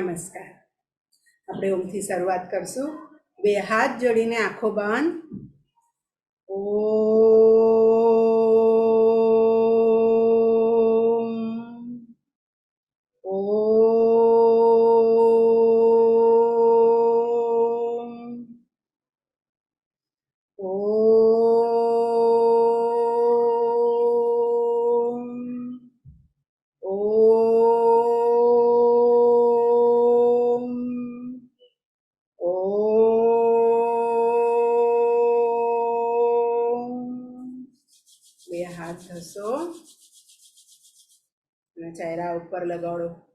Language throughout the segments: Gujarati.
નમસ્કાર. આપણે ઓમથી શરૂઆત કરશું. બે હાથ જોડીને આંખો બંધ. ઓમ ઉપર લગાડો.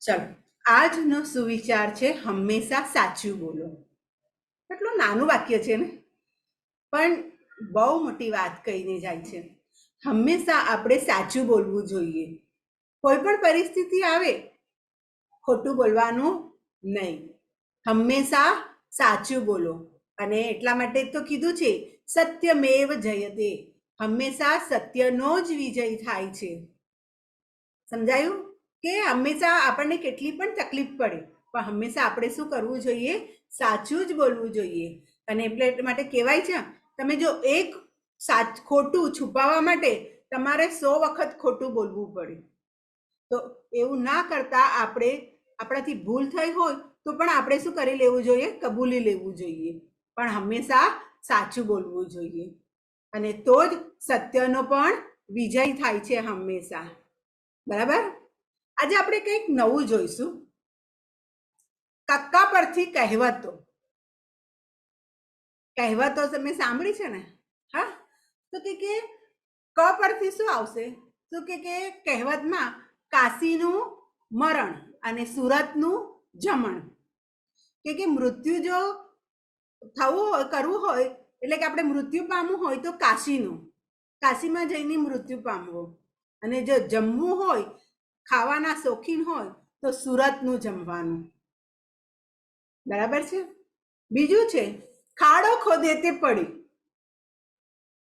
ચલો, આજનો સુવિચાર છે, હંમેશા સાચું બોલો. એટલું નાનું વાક્ય છે ને? પણ બહુ મોટી વાત કહીને જાય છે. હંમેશા આપણે સાચું બોલવું જોઈએ. કોઈ પણ પરિસ્થિતિ આવે, ખોટું બોલવાનું નહીં. હંમેશા સાચું બોલો. અને એટલા માટે તો કીધું છે સત્યમેવ જયતે. હંમેશા સત્યનો જ વિજય થાય છે. સમજાયું? કે હંમેશા આપણને કેટલી પણ તકલીફ પડે, પણ હંમેશા આપણે શું કરવું જોઈએ? સાચું જ બોલવું જોઈએ. અને એટલે માટે કહેવાય છે, તમે જો એક સાચ, ખોટું છુપાવવા માટે તમારે સો વખત ખોટું બોલવું પડે. તો એવું ના કરતા આપણે, આપણાથી ભૂલ થઈ હોય તો પણ આપણે શું કરી લેવું જોઈએ? કબૂલી લેવું જોઈએ. પણ હંમેશા સાચું બોલવું જોઈએ. અને તો જ સત્યનો પણ વિજય થાય છે હંમેશા. બરાબર? આજે આપણે કંઈક નવું જોઈશું. કક્કા પરથી કહેવતો. કહેવતો તમે સાંભળી છે ને? હા? તો કે કે ક પરથી શું આવશે? તો કે કે કહેવતમાં કાશીનું મરણ અને સુરતનું જમણ. કે કે મૃત્યુ જો થવું હોય, કરવું હોય, એટલે કે આપણે મૃત્યુ પામવું હોય તો કાશીનું. કાશીમાં જઈને મૃત્યુ પામવો. અને જો જમવું હોય, ખાવાના શોખીન હોય, તો સુરતનું જમવાનું. બરાબર છે? બીજું છે, ખાડો ખોદે તે પડી.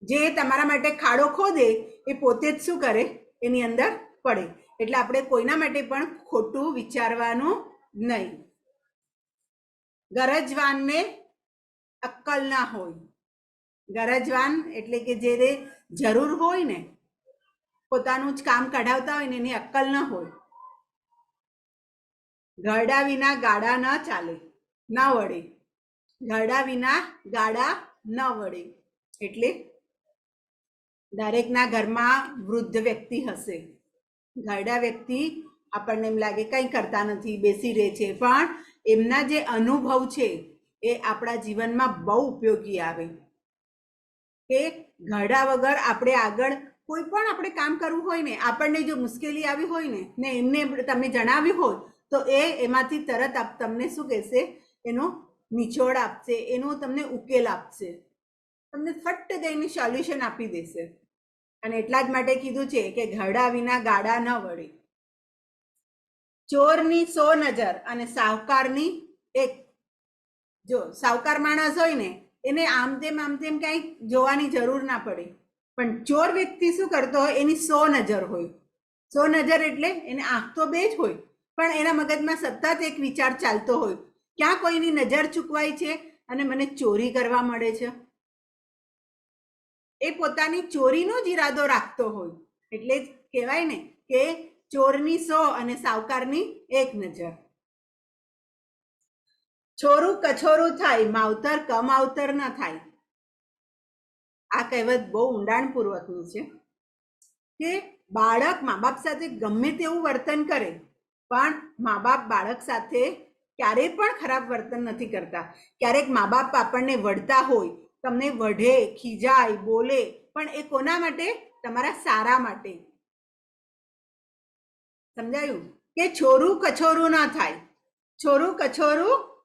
જે તમારા માટે ખાડો ખોદે, એ પોતે જ શું કરે? એની અંદર પડે. એટલે આપણે કોઈના માટે પણ ખોટું વિચારવાનું નહીં. ગરજવાનને અક્કલ ના હોય. ગરજવાન એટલે કે જે જરૂર હોય ને, પોતાનું જ કામ કઢાવતા હોય ને એની અક્કલ ન હોય. ઘરડા વિના ગાડા ન ચાલે, ન વળે. ગરડા વિના ગાડા ન વળે. એટલે દરેકના ઘરમાં વૃદ્ધ વ્યક્તિ હશે. ઘરડા વ્યક્તિ આપણને એમ લાગે કંઈ કરતા નથી, બેસી રહે છે. પણ એમના જે અનુભવ છે એ આપણા જીવનમાં બહુ ઉપયોગી આવે. કે ઘરડા વગર આપણે આગળ કોઈ પણ આપણે કામ કરવું હોય ને, આપણને જો મુશ્કેલી આવી હોય ને ને એમને તમે જણાવ્યું હોય તો એ એમાંથી તરત તમને શું કહેશે? એનો નિચોડ આપશે, એનો તમને ઉકેલ આપશે. તમને ફટ દઈને સોલ્યુશન આપી દેશે. અને એટલા જ માટે કીધું છે કે ઘરડા વિના ગાડા ન વળે. ચોરની સો નજર અને સાહુકારની એક જો સાવકાર માણસ હોય ને, એને આમ તેમ આમ તેમ કાંઈ જોવાની જરૂર ના પડે. પણ ચોર વ્યક્તિ શું કરતો હોય, એની સો નજર હોય. સો નજર એટલે એને આંખ તો બે જ હોય, પણ એના મગજમાં સતત એક વિચાર ચાલતો હોય. ક્યાં કોઈની નજર ચૂકવાય છે અને મને ચોરી કરવા મળે છે? એ પોતાની ચોરીનો જ ઈરાદો રાખતો હોય. એટલે જ કહેવાય ને કે ચોરની સો અને સાવકારની એક નજર. છોરું કછોરું થાય, માવતર કમાવતર ન થાય. આ કહેવત બહુ ઊંડાણપૂર્વકની છે કે બાળક મા બાપ સાથે ગમે તેવું વર્તન કરે, પણ મા બાપ બાળક સાથે ક્યારેય પણ ખરાબ વર્તન નથી કરતા. ક્યારેક મા બાપ આપણને વઢતા હોય, તમને વઢે, ખીજાય, બોલે, પણ એ કોના માટે? તમારા સારા માટે. સમજાયું? કે છોરું કછોરું ના થાય. છોરું કછોરું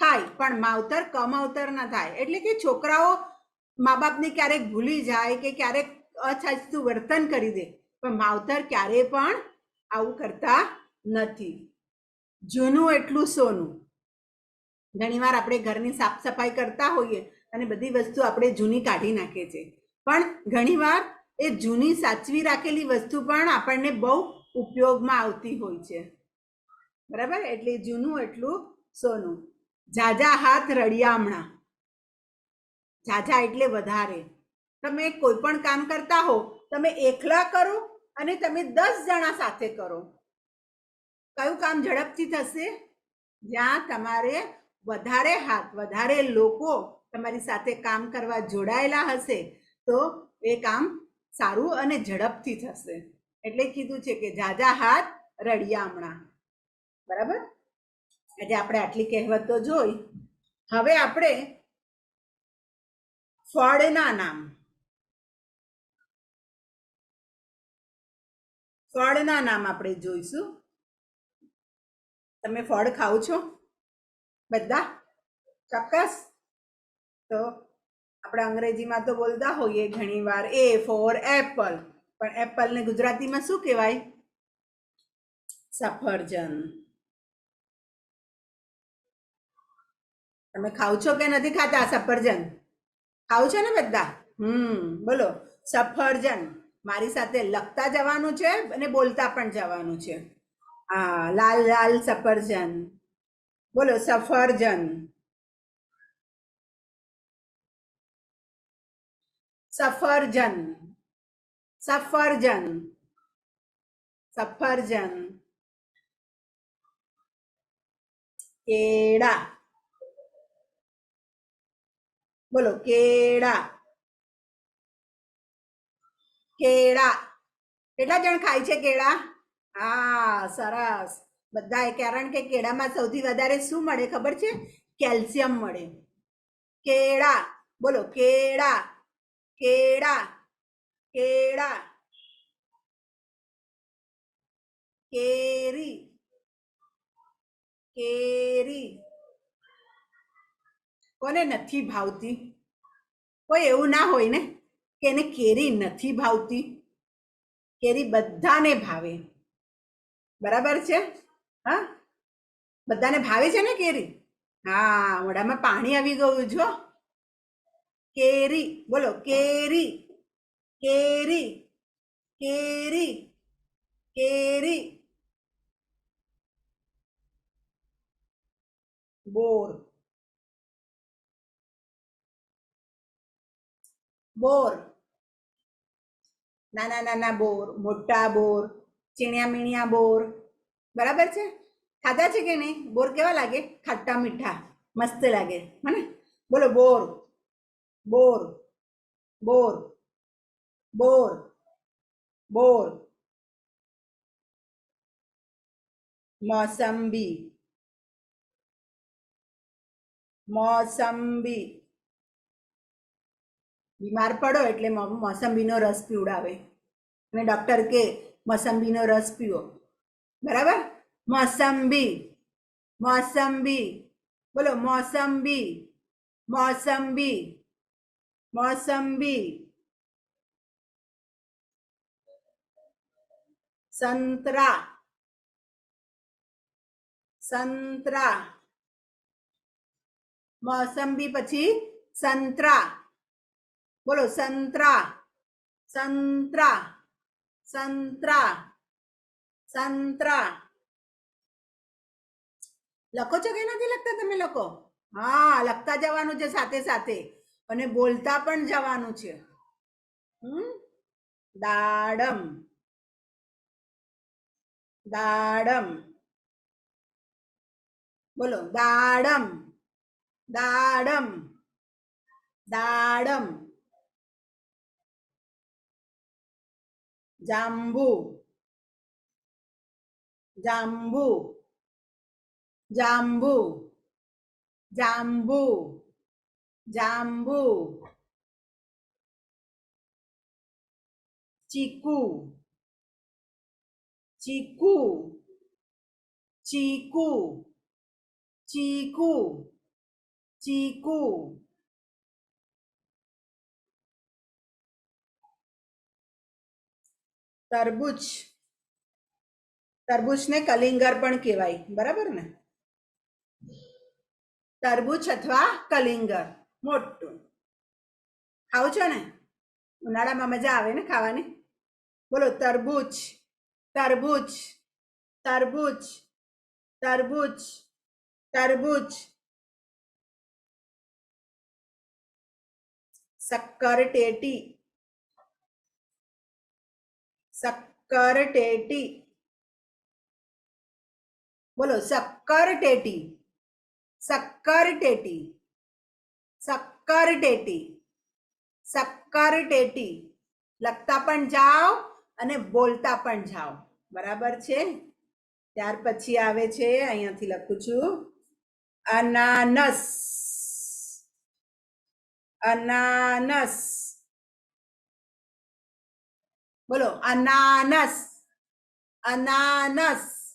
થાય, પણ માવતર કમાવતર ના થાય. એટલે કે છોકરાઓ મા બાપને ક્યારેક ભૂલી જાય કે ક્યારેક અછાચતું વર્તન કરી દે. પણ માવતર ક્યારેય પણ આવું કરતા નથી. જૂનું એટલું સોનું. ઘણીવાર આપણે ઘરની સાફ સફાઈ કરતા હોઈએ અને બધી વસ્તુ આપણે જૂની કાઢી નાખીએ છીએ પણ ઘણીવાર એ જૂની સાચવી રાખેલી વસ્તુ પણ આપણને બહુ ઉપયોગમાં આવતી હોય છે. બરાબર? એટલે જૂનું એટલું સોનું. ઝાઝા હાથ રળિયામણા ઝાઝા એટલે વધારે. તમે કોઈ પણ કામ કરતા હો, તમે એકલા કરો અને તમે દસ જણા સાથે કરો. કયું કામ ઝડપથી થશે? જ્યાં તમારે વધારે હાથ, વધારે લોકો તમારી સાથે કામ કરવા જોડાયેલા હશે, તો એ કામ સારું અને ઝડપથી થશે. એટલે કીધું છે કે જાજા હાથ રળિયામણા બરાબર? આજે આપણે આટલી કહેવતો જોઈ. હવે આપણે ફળના નામ. ફળના નામ આપણે જોઈશું. તમે ફળ ખાઓ છો? બધા? ચોક્કસ? તો આપણે અંગ્રેજીમાં તો બોલતા હોઈએ ઘણીવાર એ ફોર એપલ પણ એપલને ગુજરાતીમાં શું કહેવાય? સફરજન. તમે ખાવ છો કે નથી ખાતા? સફરજન. ખાવ છો ને બધા? હમ, બોલો. સફરજન. મારી સાથે લખતા જવાનું છે અને બોલતા પણ જવાનું છે. હા, લાલ લાલ સફરજન. બોલો, સફરજન. સફરજન. સફરજન. સફરજન. કેળા. બોલો, કેળા. કેળા. કેટલા જણ ખાય છે કેળા? હા, સરસ. બધાએ કારણ કે કેળામાં સૌથી વધારે શું મળે ખબર છે? કેલ્શિયમ મળે. કેળા. બોલો, કેળા. કેળા. કેળા. કેરી. કેરી. કોને નથી ભાવતી? કોઈ એવું ના હોય ને કે એને કેરી નથી ભાવતી. કેરી બધાને ભાવે. બરાબર છે? હા? બધાને ભાવે છે ને કેરી? હા મોઢામાં પાણી આવી ગયું જો કેરી, બોલો, કેરી કેરી કેરી કેરી. બોર બોર નાના નાના બોર મોટા બોર ચીણિયા મીણિયા બોર બરાબર છે ખાધા છે કે નહીં બોર કેવા લાગે ખાટા મીઠા મસ્ત લાગે હને બોલો બોર બોર બોર બોર બોર મોસંબી મોસંબી બીમાર પડો એટલે મોસંબીનો રસ પીવડાવે. અને ડૉક્ટર કે, મોસંબીનો રસ પીવો. બરાબર? મોસંબી મોસંબી. બોલો, મોસંબી મોસંબી મોસંબી. સંતરા. સંતરા. મોસંબી પછી સંતરા. બોલો, સંતરા સંતરા સંતરા સંતરા. લખો છો કે નથી લખતા તમે લોકો? હા, લખતા જવાનું છે સાથે સાથે. અને બોલતા પણ જવાનું છે. હમ? દાડમ. દાડમ. બોલો, દાડમ. દાડમ. દાડમ. જાંબુ જાંબુ જાંબુ જાંબુ જાંબુ ચીકુ ચીકુ ચીકુ ચીકુ ચીકુ તરબૂચ. તરબૂચને કલિંગર પણ કહેવાય, બરાબર ને? તરબૂચ અથવા કલિંગર, મોટું. ખાવ છો ને? ઉનાળામાં મજા આવે ને ખાવાની? બોલો, તરબૂચ તરબૂચ તરબૂચ તરબૂચ તરબૂચ. શક્કર, ટેટી. શક્કર ટેટી બોલો શક્કર ટેટી શક્કર ટેટી શક્કર ટેટી સક્કર ટેટી લખતા પણ જાઓ અને બોલતા પણ જાઓ. બરાબર છે? ત્યાર પછી આવે છે, અહીંયાથી લખું છું. અનાનસ. અનાનસ. બોલો, અનાનસ અનાનસ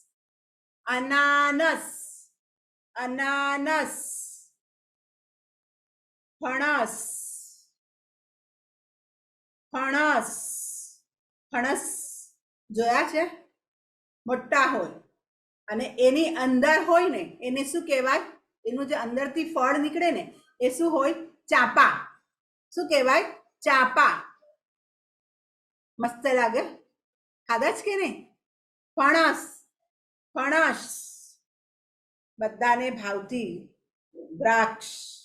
અનાનસ અનાનસ, ફણસ ફણસ ફણસ જોયા છે? મોટા હોય. અને એની અંદર હોય ને, એને શું કહેવાય? એનું જે અંદરથી ફળ નીકળે ને, એ શું હોય? ચાપા. શું કહેવાય? ચાપા. મસ્ત લાગે? ખાધા જ કે નહીં? ફણસ ફણસ. બધાને ભાવતી દ્રાક્ષ.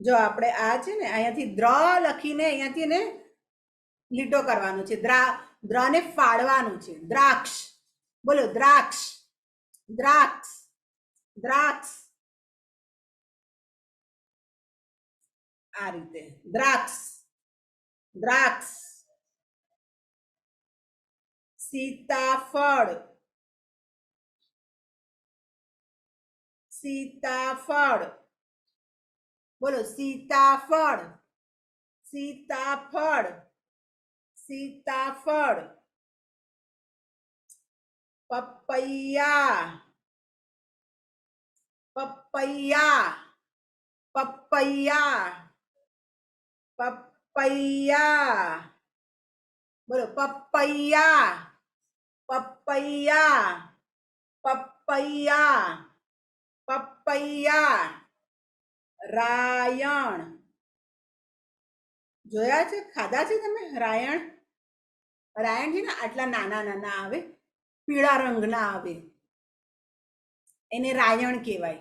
જો આપણે આ છે ને, અહીંયાથી દ્ર લખીને અહીંયાથી ને લીટો કરવાનું છે. દ્રા, દ્રને ફાડવાનું છે. દ્રાક્ષ. બોલો, દ્રાક્ષ. દ્રાક્ષ. દ્રાક્ષ. આ રીતે. દ્રાક્ષ. દ્રાક્ષ. સીતાફળ. સીતાફળ. બોલો સીતાફળ. સીતાફળ. સીતાફળ. પપૈયા. પપૈયા. પપૈયા. પપૈયા. બોલો પપૈયા. પપૈયા પપૈયા પપૈયા રાયણ જોયા છે? ખાધા છે તમે? રાયણ? રાયણ છે ને આટલા નાના નાના આવે, પીળા રંગના આવે. એને રાયણ કહેવાય.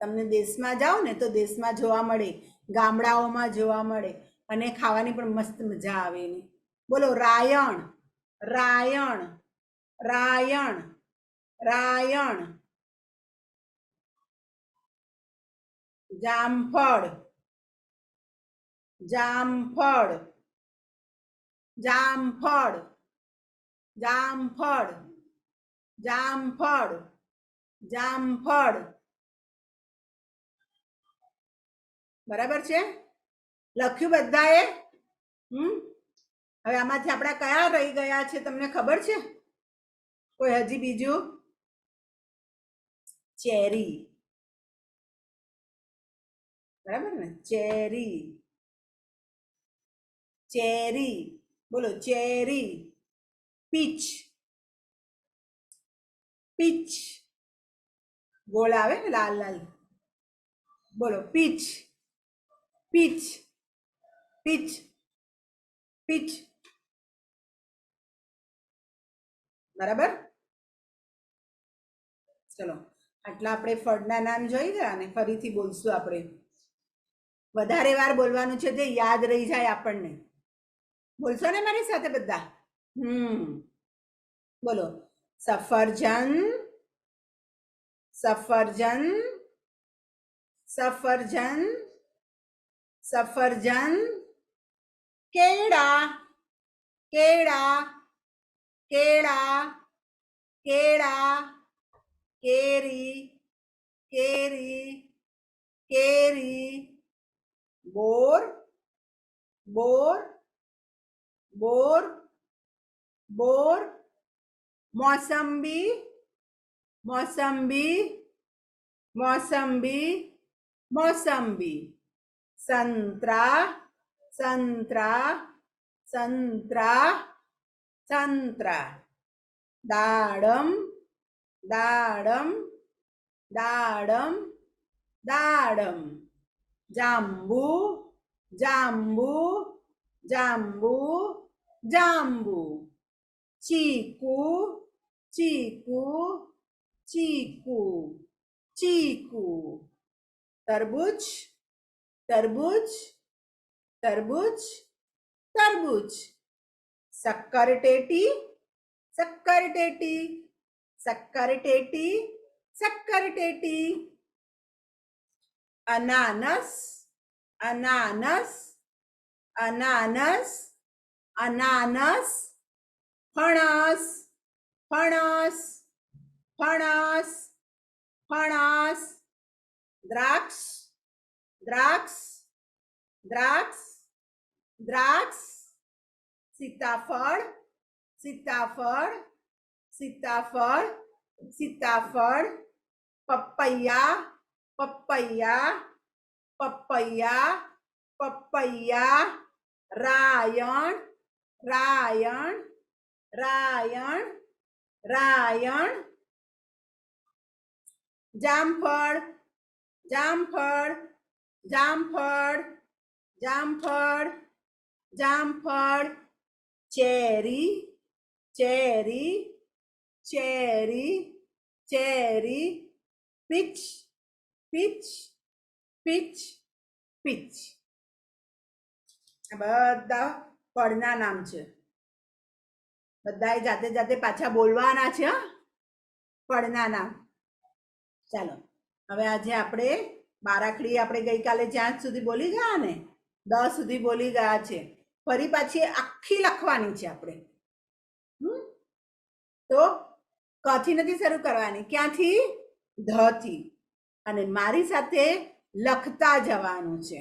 તમને દેશમાં જાઓ ને તો દેશમાં જોવા મળે, ગામડાઓમાં જોવા મળે, અને ખાવાની પણ મસ્ત મજા આવે એની. બોલો, રાયણ. રાયણ. રાયણ રાયણ. જામફળ જામફળ જામફળ જામફળ જામફળ જામફળ. બરાબર છે? લખ્યું બધાએ? હમ? હવે આમાંથી આપણા કયા રહી ગયા છે, તમને ખબર છે? કોઈ હજી બીજું? ચેરી. બરાબર ને? ચેરી. ચેરી. બોલો, ચેરી. પીચ. પીચ. ગોળ આવે ને લાલ લાલ? બોલો, પીચ. પીચ. પીચ. પીચ. બરાબર? ચલો, આટલા આપણે ફળના નામ જોઈ ગયા ને ફરીથી બોલશું આપણે. વધારે વાર બોલવાનું છે જે યાદ રહી જાય આપણને. બોલશો ને મારી સાથે બધા? હમ. બોલો. સફરજન સફરજન સફરજન સફરજન, કેળા કેળા કેળા કેળા કેરી કેરી કેરી, બોર બોર બોર બોર, મોસંબી મોસંબી મોસંબી મોસંબી. સંતરા સંતરા સંતરા સંતરા. દાડમ દાડમ દાડમ દાડમ. જાંબુ જાંબુ જાંબુ જાંબુ. ચીકુ ચીકુ ચીકુ ચીકુ. તરબૂચ તરબૂચ તરબૂચ તરબૂચ. શક્કરટેટી શક્કરટેટી શક્કરટેટી શક્કરટેટી અનાનસ અનાનસ અનાનસ અનાનસ ફણસ ફણસ ફણસ ફણસ દ્રાક્ષ દ્રાક્ષ દ્રાક્ષ દ્રાક્ષ સીતાફળ સીતાફળ સીતાફળ સીતાફળ પપૈયા પપૈયા પપૈયા પપૈયા રાયણ રાયણ રાયણ રાયણ જામફળ જામફળ જામફળ જામફળ જામફળ cherry cherry cherry cherry peach peach peach peach બધા ફળના નામ છે. બધા જાતે જાતે પાછા બોલવાના છે? ફળના નામ. ચાલો, હવે આજે આપણે બારાખડી આપણે ગઈકાલે જ્યાં સુધી બોલી ગયા ને દસ સુધી બોલી ગયા છે. ફરી પાછી આખી લખવાની છે આપણે? તો કથી નથી શરૂ કરવાની? ક્યાંથી? ધ થી અને મારી સાથે લખતા જવાનું છે.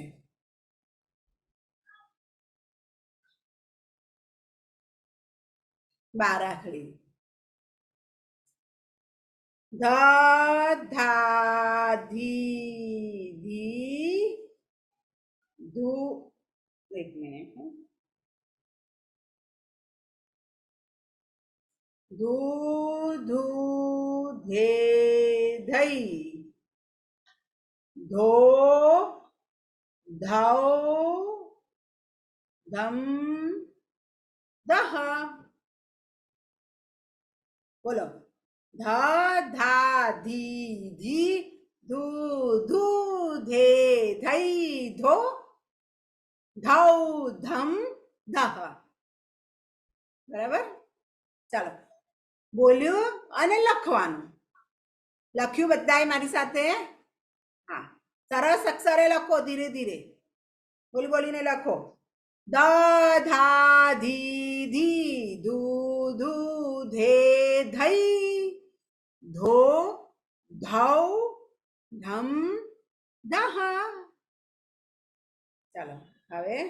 બારાખડી. ધ ધા ધી ધી ધુ એક મિનિટ ધુ ધુ ધઈ ધો ધૌ ધમ દહ બોલો. ધ, ધા, ધી ધી, ધુ ધુ, ધે, ધઈ, ધો. ધૌ ધમ દહ બરાબર? ચાલો. બોલ્યું અને લખવાનું. લખ્યું બધાએ મારી સાથે? હા. સરસ અક્ષરે લખો ધીરે ધીરે. બોલી બોલીને લખો. દ, ધા, ધી ધી, ધુ ધુ, ધે, ધૈ, ધો, ધૌ, ધમ, દહ. ચાલો, હવે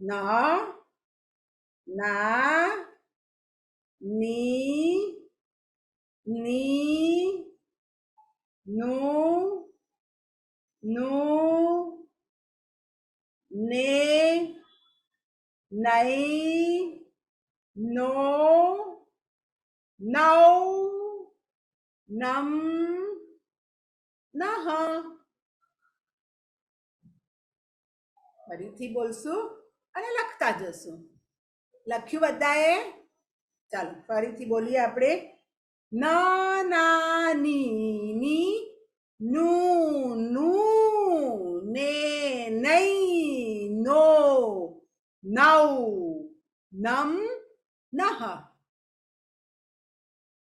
ન, ના ની ni, nu, nu, ને નઈ નો નૌ નમ naha. ફરીથી બોલશું અને લખતા જશું લખ્યું બધાએ ચાલો, ફરીથી બોલીએ આપણે. ન ના ની ની નઈ નો નૌ નમ નહ.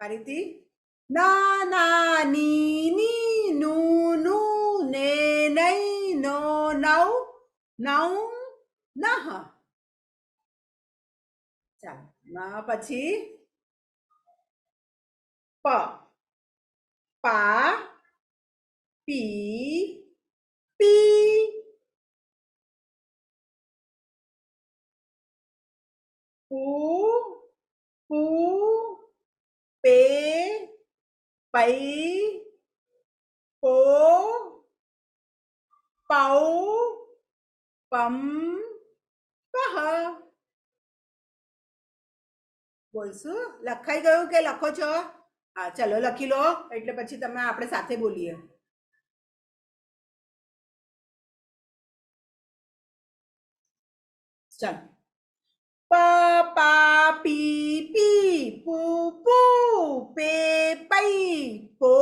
ફરીથી. ના ના ની ની નું નઈ નો નૌ નૌ નહ. ના પછી પ પા પી પી પૂ પૂ પે પૈ પો પૌ પમ પહ બોલશું? લખાઈ ગયું કે લખો છો? હા, ચલો, લખી લો. એટલે પછી તમે આપણે સાથે બોલીએ. ચાલ. પ, પા, પી પી, પુ પુ, પે પૈ પો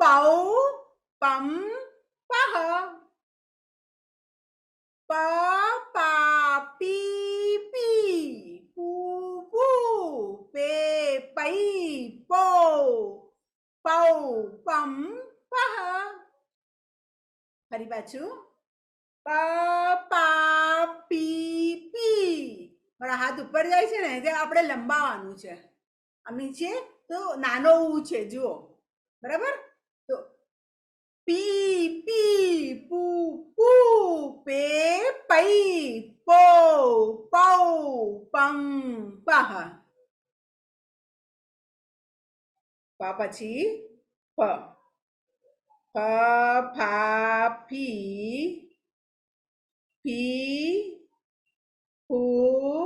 પૌ પમ, પહ. પ, પા, પી પી. પે પૈ પો પૌ પમ પહ ફરી પાછું પ પા પી પી મારા હાથ ઉપર જાય છે ને તે આપણે લંબાવવાનું છે. આમ નીચે તો નાનો ઉ છે, જુઓ. બરાબર? તો પુ પુ, પે, પૈ, પો પૌ પમ પહ પ પછી પ ફ ફા ફી ફી ફૂ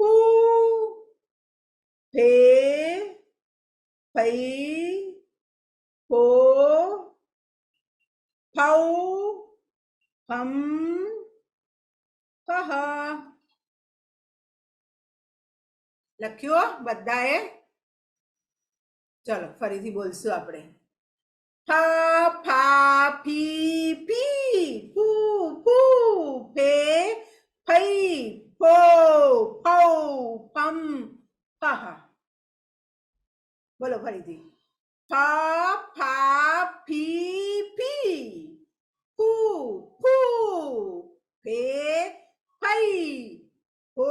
ફૂ ફે ફઈ ફો ફૌ ફમ ફહ લખ્યું બધાએ ચલો, ફરીથી બોલશું આપણે. ફ ફા ફી ફી ફૂ ફૂ ફે ફઈ ફો ફૌ ફમ ફહ બોલો ફરીથી. ફા ફા ફી ફી ફૂ ફૂ ફે ફઈ ફો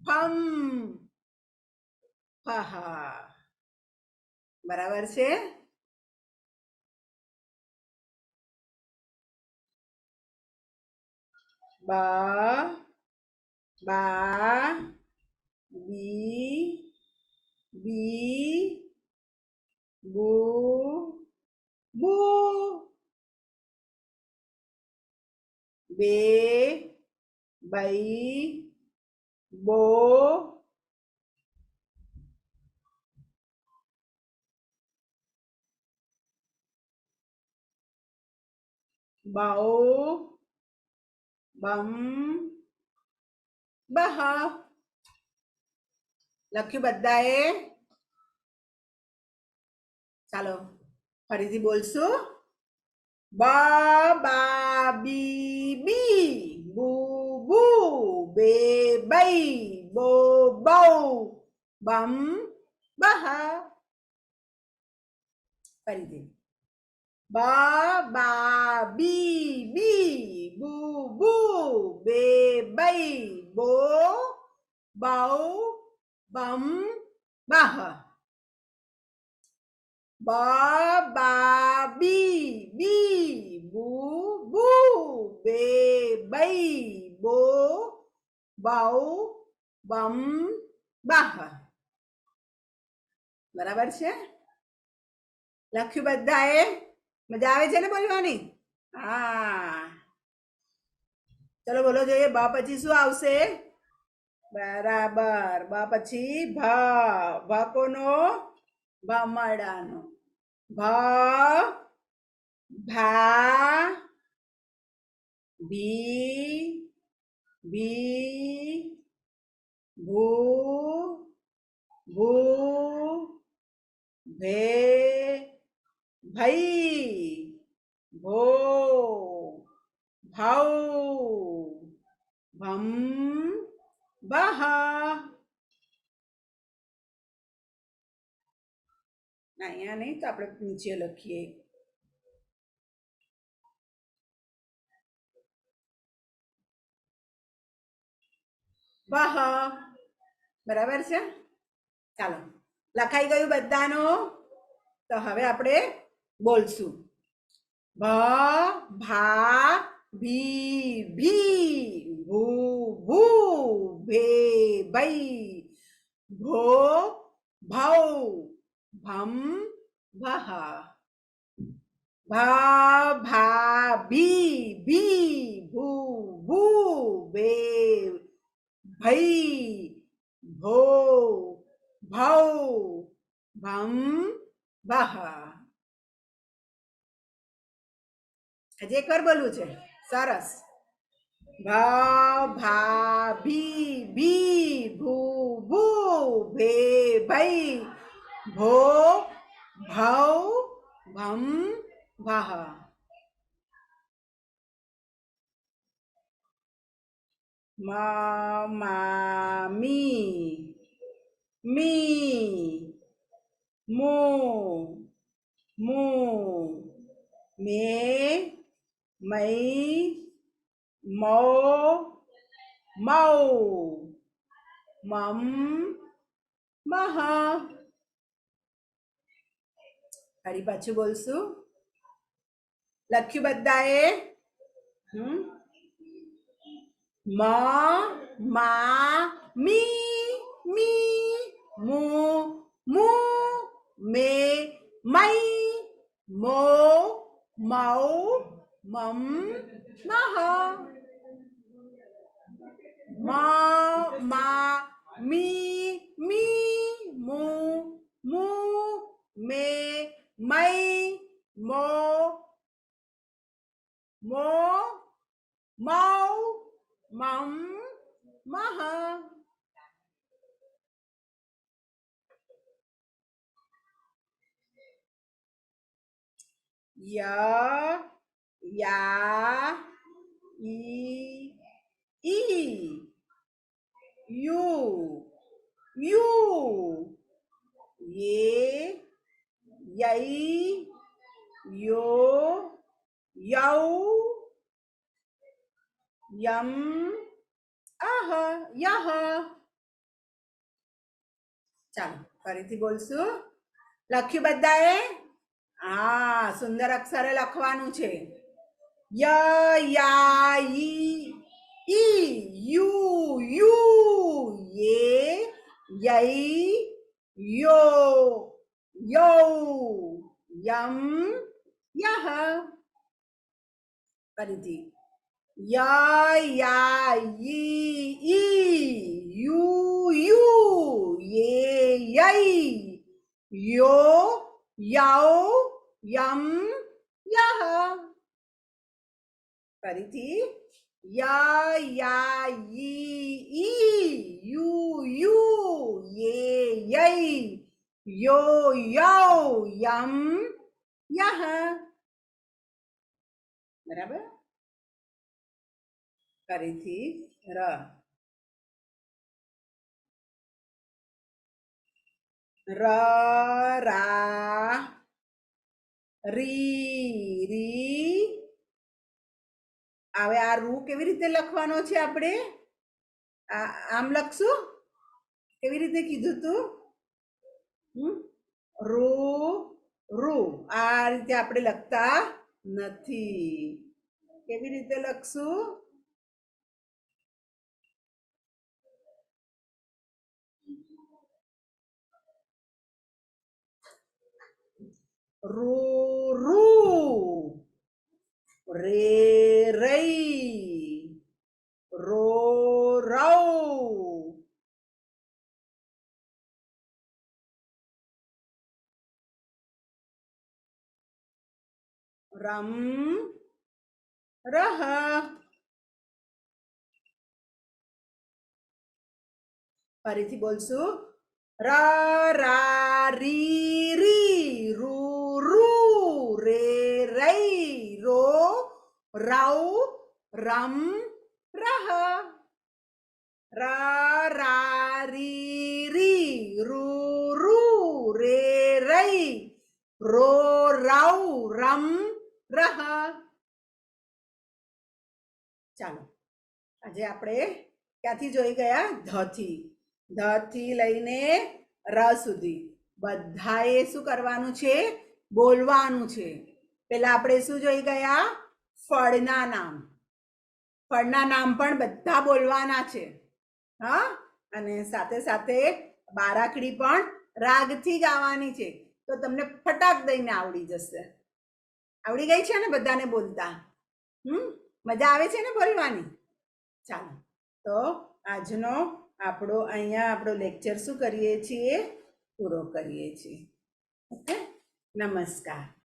ફમ ફહ બરાબર છે બ બા બી બી બુ બુ બે બઈ બો બહુ બમ બહ લખ્યું બધાએ ચાલો ફરીથી બોલશું બ બા બી બી બુ બુ બે બઈ બો બૌ બમ બહ ફરીથી બ બા બી બી બુ બુ બે બઈ બો બૌ બમ બહ બ બા બી બી બુ બુ બે બઈ બો બૌ બમ બહ બરાબર છે? લખ્યું બધાએ? મજા આવે છે ને બોલવાની? હા. ચલો બોલો જોઈએ, બ પછી શું આવશે? બરાબર, બ પછી ભ ભ કોનો? ભમડાનો ભ, ભા, ભી ભી, ભૂ ભૂ, ભે ભઈ, ભો, ભાઉ, ભમ, બહ. અહીંયા નહીં તો આપણે નીચે લખીએ. બહ. બરાબર છે? ચાલો. લખાઈ ગયું બધાનું? તો હવે આપણે બોલશું ભ ભા ભી ભી ભૂ ભૂ ભે ભઈ ભો ભૌ ભમ ભહ ભા ભા ભી ભી ભૂ ભૂ ભે ભઈ ભો ભૌ ભમ ભહ હજી એકવાર બોલવું છે, સરસ. ભ ભા ભી ભી ભૂ ભૂ ભે ભઈ ભો ભૌ ભમ ભહ મા મી મી મો મો મઈ મો મૌ મમ મહ ફરી પાછું બોલશું લખ્યું બધાએ મ મા મી મી મુ મુ મે મઈ મો મૌ મમ મહ મ મા મી મી મુ મુ મે મઈ મો મો મૌ મમ મહ ય યા ઈ ઈ યુ યુ યે યઈ યો યૌ યમ અહ યહ ચાલો, ફરીથી બોલશું. લખ્યું બધાએ? હા, સુંદર અક્ષરે લખવાનું છે. ya ya yi ye yai yo yo yum yaha. Pariti ya ya yi ye yai yo yao yum yaha. ફરીથી ય, યા ઈ યુ યુ, યે, યઈ, યો, યૌ, યમ, યહ. બરાબર? ફરીથી ર. ર, રા, રી રી હવે આ રૂ કેવી રીતે લખવાનો છે આપણે? આમ લખશું? કેવી રીતે કીધું તું? રૂ રૂ. આ રીતે આપણે લખતા નથી. કેવી રીતે લખશું? રૂ રૂ. રે રઈ રો રૌ રમ રહ ફરીથી બોલશું ર રા રી રી રૂ રૂ રે રઈ રો રૌ રમ રહ ર રા રી રી રુ રુ રે રઈ રો રૌ રમ રહ ચાલો આજે આપણે ક્યાંથી જોઈ ગયા? ધથી ધથી લઈને ર સુધી. બધાએ શું કરવાનું છે? બોલવાનું છે. પહેલાં આપણે શું જોઈ ગયા? ફળના નામ. ફળના નામ પણ બધા બોલવાના છે. હા? અને સાથે સાથે બારાકડી પણ રાગથી ગાવાની છે. તો તમને ફટાક દઈને આવડી જશે. આવડી ગઈ છે ને બધાને બોલતા? હમ? મજા આવે છે ને બોલવાની? ચાલો. તો આજનો આપણો અહીંયા આપણો લેક્ચર શું કરીએ છીએ? પૂરો કરીએ છીએ. ઓકે? નમસ્કાર.